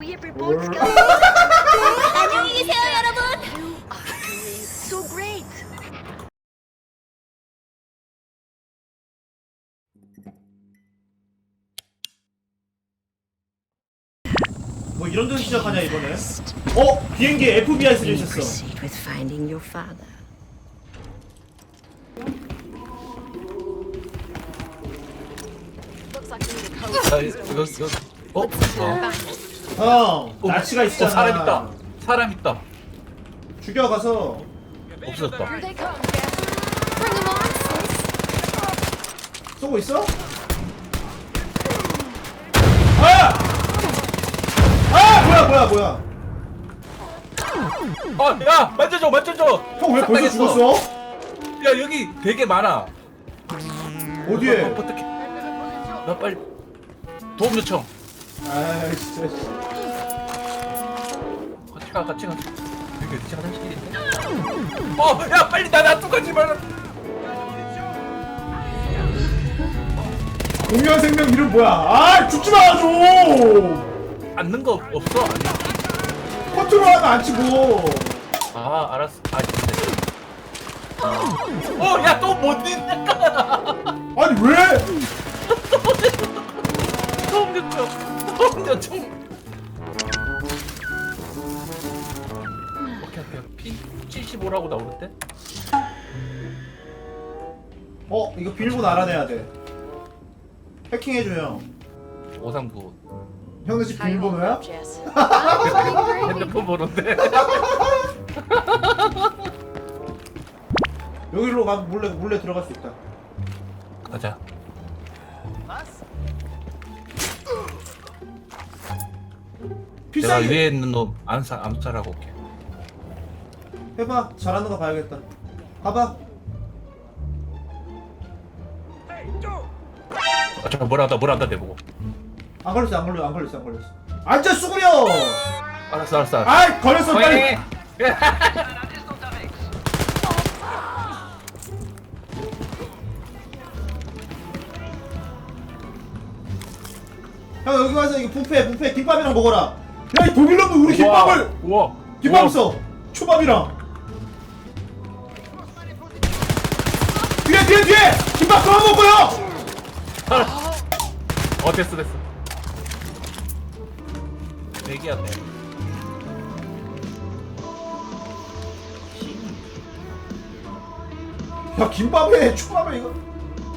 Weird reports 뭘. coming. 안녕히 계세요, 여러분. You are doing so great. 뭐 이런 데서 시작하냐 이번에 어? 비행기 FBI 쓰려 있었어 Proceed with finding your father. 자, 이거 이거 어? 어? 형 나치가 어, 있잖아 사람 있다. 사람 있다. 죽여가서 없어졌다. Bring them on, sis. 쏘고 있어? 아! 아 뭐야 뭐야 뭐야 어, 야, 만져줘, 만져줘. 형 왜 벌써. 죽었어? 야, 여기 되게 많아. 어디에? 어? 나 빨리 도움 요청. 아 진짜 씨. 같이 가, 같이 가. 여기 어디지 화장실인데? 어, 야, 빨리 나 놔두가지 마라. 공유한 생명 이름 뭐야 아 죽지 마 좀 앉는 거 없어? 컨트롤 하면 안 치고 아, 알았어. 아, 근데. 어, 야, 또못 있냐? 아니 왜? 도움 요청. 도움 요청. 오케이, 오케이. P 75라고 나오는데? 어 이거 비밀번호 알아내야 돼 해킹해줘 형 오상구. 형네 집 비밀번호야? Jess. 핸드폰 번호인데. 여기로 가 몰래 몰래 들어갈 수 있다 가자. 내가 필살기 위에 있는 놈 암사 암살하고 올게. 해봐 잘하는 거 봐야겠다 가봐 아, 저 뭐라 한다 뭐라 한다 내보고. 안 걸렸어 안 걸렸어 안 걸렸어 안 걸렸어 앉아 수구려 알았어 알았어. 알았어. 아이 걸렸어 빨리 어, 형 여기 와서 이거 뷔페 뷔페 김밥이랑 먹어라 야 이 독일놈도 우리 김밥을 우와. 김밥 우와. 써 초밥이랑 뒤에 뒤에 뒤에 김밥 그만 먹고요 어 됐어 됐어. 내기야 돼. 야 김밥에 초밥에 이거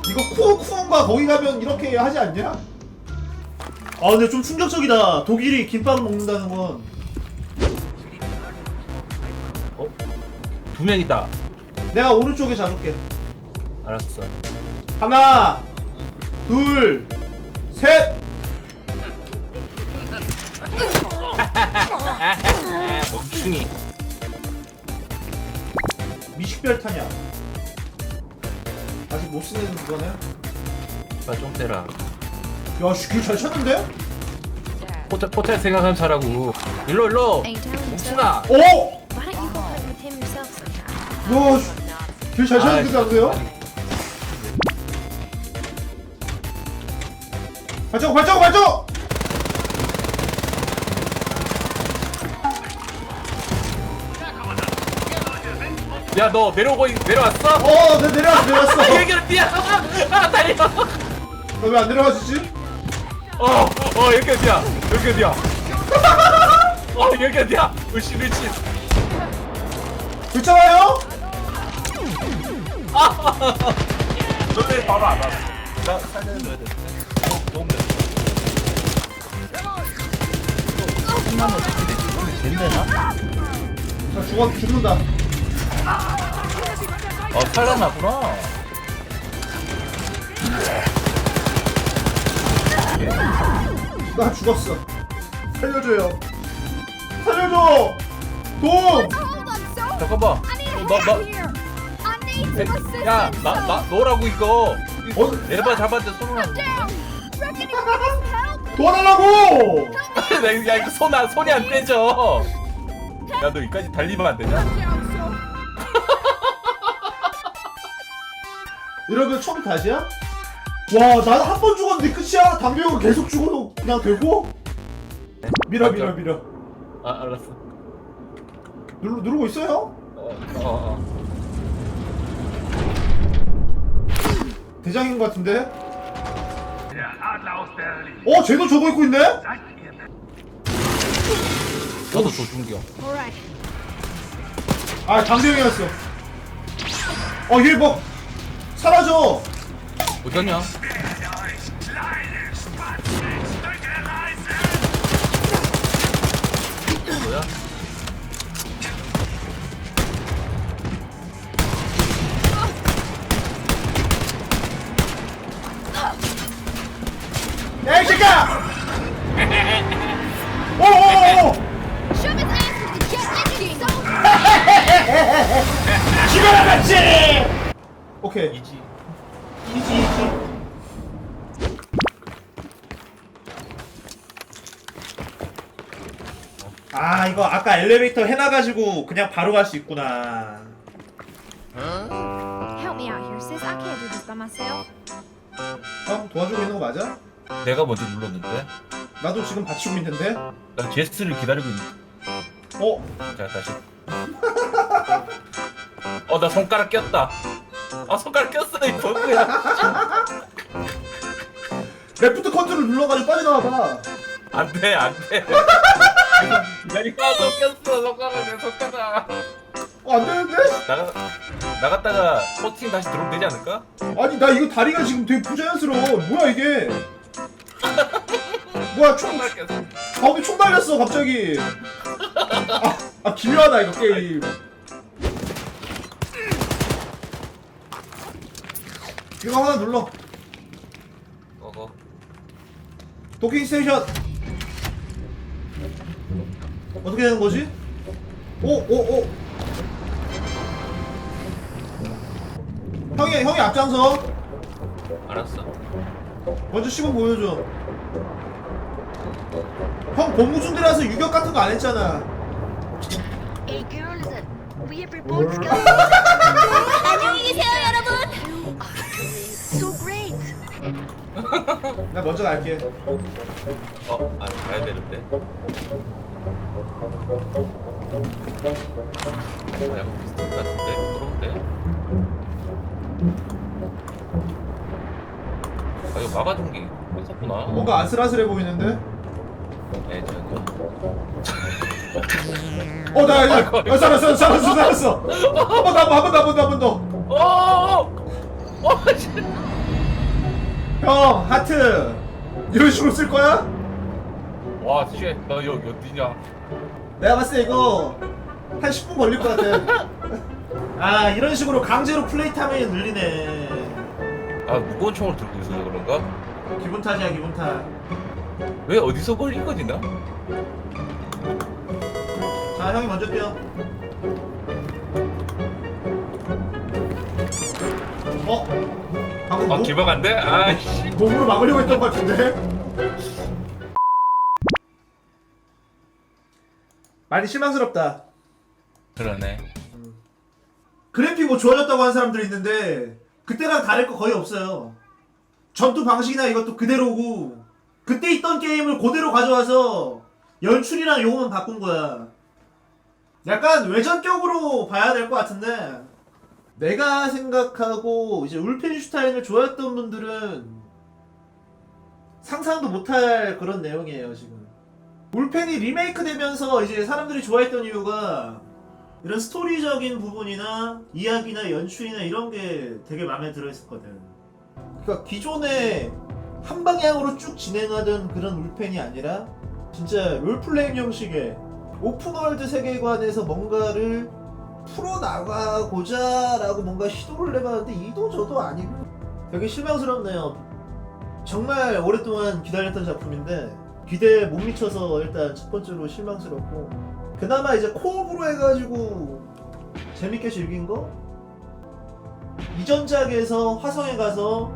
이거 쿠 쿠온가 거기 가면 이렇게 하지 않냐? 아 근데 좀 충격적이다 독일이 김밥 먹는다는 건 어? 두 명이다. 내가 오른쪽에 잡을게 알았어. 하나 둘 셋 멍충이. 미식별 타냐 아직 못 쓰는 그거네 나좀 때라. 야씨 길잘 찾는데? 포탈 포탈 생각하면 잘하고. 일로 일로. 멍충아. 오! Him yourself sometime? 야길잘 찾는데 안 돼요? 발자국 발자국 발자국! 야 너 내려오고 있- 내려왔어? 어, 내 내려왔어, 내려왔어. 아, 여기 어디야? 아 달려. 너 왜 안 내려와 주지? 어, 어 여기 어디야? 여기 어디야? 어 여기 어디야? 으씨 으씨. 괜찮아요? 너네 바로 안 왔어. 나 살려줘야 돼. 너무 돼. 10만 원 어떻게 된대나? 자, 죽어, 죽는다. 어 살아나구나. 나 죽었어. 살려줘요. 살려줘! 돔! 잠깐만. 나, 나, 야, 나, 나, 너라고 이거. 어? 내려봐 잡았는데 대. 도와달라고! 야 이거 손 안, 손이 안 떼져. 야 너 여기까지 달리면 안 되냐? 이러면 처음 다시야? 와, 나는 한번 죽었는데 끝이야? 담배용을 계속 죽어도 그냥 되고? 밀어 밀어 밀어 아 알았어 누르, 누르고 있어요? 어 어 어, 대장인 것 같은데? 어 쟤도 저거 입고 있네? 저도 조준경 Alright. 아 장대영이었어 어 얘 뭐 사라져 어디갔냐? 뭐야? 야이 새끼야 오오오오 Shove his ass with the jet engine. So 죽어라 같이 오케이 이지 이지 이지 아 이거 아까 엘리베이터 해놔가지고 그냥 바로 갈 수 있구나. Help me out here, sis. I can't do this by myself. 형 도와주고 있는 거 맞아? 내가 먼저 눌렀는데? 나도 지금 받치고 있는데 나 제스를 기다리고 있는 어? 자 다시. 어 나 손가락 꼈다. 아 손가락 꼈어 이 버그야. 레프트 컨트롤 눌러가지고 빠져나와봐. 안돼 안돼 와서 꼈어. 손가락 내 손가락 어 안 되는데? 나가 나갔다가 포팅 다시 들어오면 되지 않을까? 아니 나 이거 다리가 지금 되게 부자연스러워. 뭐야 이게? 뭐야 총 손가락 꼈어. 가운데 총 달렸어 갑자기. 아, 아 기묘하다 이거 게임. 이거 하나 눌러. 어거 도킹 스테이션 어떻게 되는 거지? 오 오 오 형이 형이 앞장서 알았어 먼저 시범 보여줘 형 고무준대라서 유격 같은 거 안 했잖아 Hey, girls, we have reports coming. 안녕히 계세요, 여러분. 나 먼저 갈게 어, 아, 가야 되는데. 아, 약간 비슷한 것 같은데? 그런데? 아, 이거 막아준 게 있었구나. 뭔가 아슬아슬해 보이는데 네, 전혀. 어나 야, 야, 살았어 살았어 살았어 한번 더 한번 더 한번 더 한번 더 어, 어, 어, 어, 씨. 형 하트 이런 식으로 쓸 거야? 와, 쉣, 나 여기 어디냐? 내가 봤을 때 이거 한 10분 걸릴 것 같아 아 이런 식으로 강제로 플레이 타임이 늘리네 아, 무거운 총을 들고 있어서 그런가? 기분 탓이야 기분 탓 왜 어디서 걸린 거지, 나? 자 형이 먼저 뛰어 어? 방금 아, 몸, 기억 안 돼? 아, 씨. 몸으로 막으려고 했던 것 같은데? 많이 실망스럽다. 그러네. 그래픽 뭐 좋아졌다고 하는 사람들이 있는데 그때랑 다를 거 거의 없어요. 전투 방식이나 이것도 그대로고 그때 있던 게임을 그대로 가져와서 연출이랑 요거만 바꾼 거야. 약간 외전격으로 봐야 될 것 같은데 내가 생각하고 이제 울펜슈타인을 좋아했던 분들은 상상도 못할 그런 내용이에요 지금 울펜이 리메이크 되면서 이제 사람들이 좋아했던 이유가 이런 스토리적인 부분이나 이야기나 연출이나 이런 게 되게 마음에 들어 있었거든. 그러니까 기존에 한 방향으로 쭉 진행하던 그런 울펜이 아니라 진짜 롤플레잉 형식의 오픈월드 세계관에서 뭔가를 풀어나가고자라고 뭔가 시도를 해봤는데 이도 저도 아니고 되게 실망스럽네요. 정말 오랫동안 기다렸던 작품인데 기대에 못 미쳐서 일단 첫 번째로 실망스럽고 그나마 이제 코업으로 해가지고 재밌게 즐긴 거 이전작에서 화성에 가서